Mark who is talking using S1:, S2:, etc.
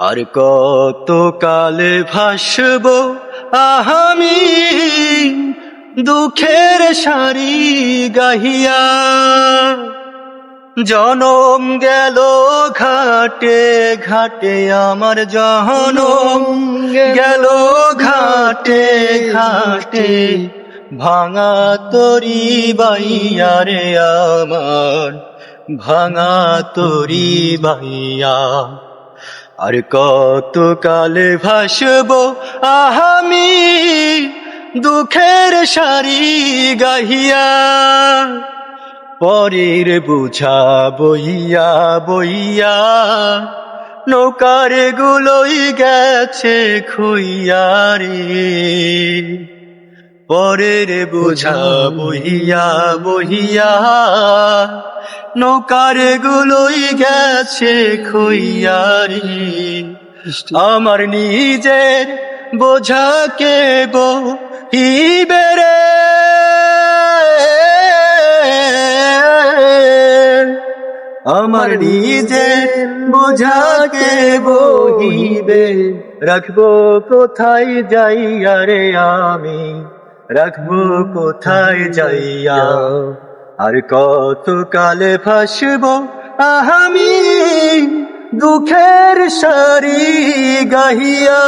S1: আর কত কালে ভাসব আহামি দুঃখের সারি গাহিয়া। জনম গেল ঘাটে ঘাটে আমার জনম গেল ঘাটে ঘাটে ভাঙা তরি বাইয়া রে আমার, ভাঙা তরি বাইয়া। আর কত কালে ভাসব আহামি দুঃখের সারি গাহিয়া। পরের বুঝা বইয়া বইয়া নৌকার গুলোই গেছে খুইয়া রে। পরের বুঝা বহিয়া বহিয়া নৌকার গুলোই গেছে খুইয়া রে আমার নিজের বোঝাকে বহিবে রে আমার নিজের বোঝাকে বহিবে রাখব কোথায় যাইয়া রে আমি? রাখব কোথায় যাইয়া? আর কত কালে ফাঁসবো আহামি দুঃখের সারি গাহিয়া।